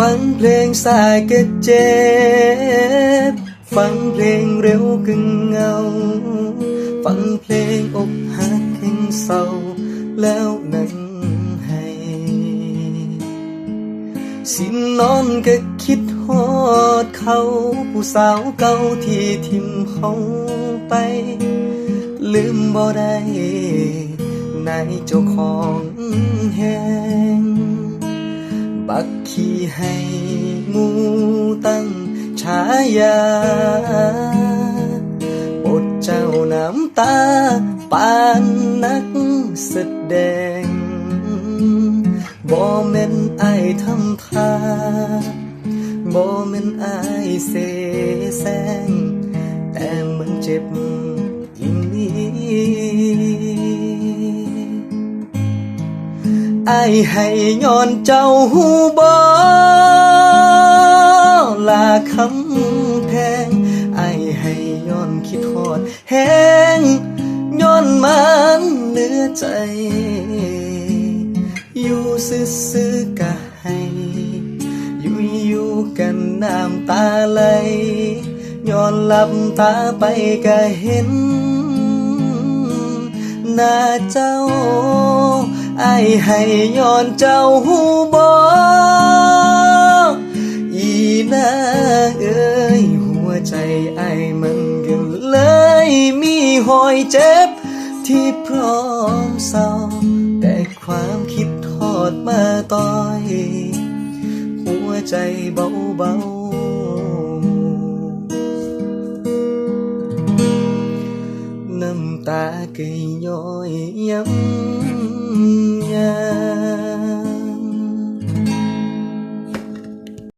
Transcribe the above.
ฟังเพลงสายก็เจ็บ ฟังเพลงเร็วก็เงา ฟังเพลงอกหักแห่งเศร้าแล้วนั่งให้สินนอนก็คิดฮอดเขาผู้สาวเก่าที่ทิมเขาไป ลืมบ่ได้ในเจ้าของแห่ง บักขี้ให้หมูตั้งฉายาบทเจ้าน้ำตาปานนักแสดงบ่แม่นไอทำทาบ่แม่นไอเสแสร้ง อายให้ย้อนเจ้าหูบอลาคำแพงไอายให้ย้อนคิดฮอดแหงย้อนมันเหลือใจ อยู่ซื่อๆกะให้อยู่อยู่กันน้ำตาไหลย้อนหลับตาไปก็เห็นหน้าเจ้า ไอายให้ย้อนเจ้าหูบออีนาเอ้ยหัวใจไอายมันก็เลยมีหอยเจ็บ ที่พร้อมเศร้า แต่ความคิดทอดมาต่อย หัวใจเบาเบาๆ kỳ nhồi nhấm nhai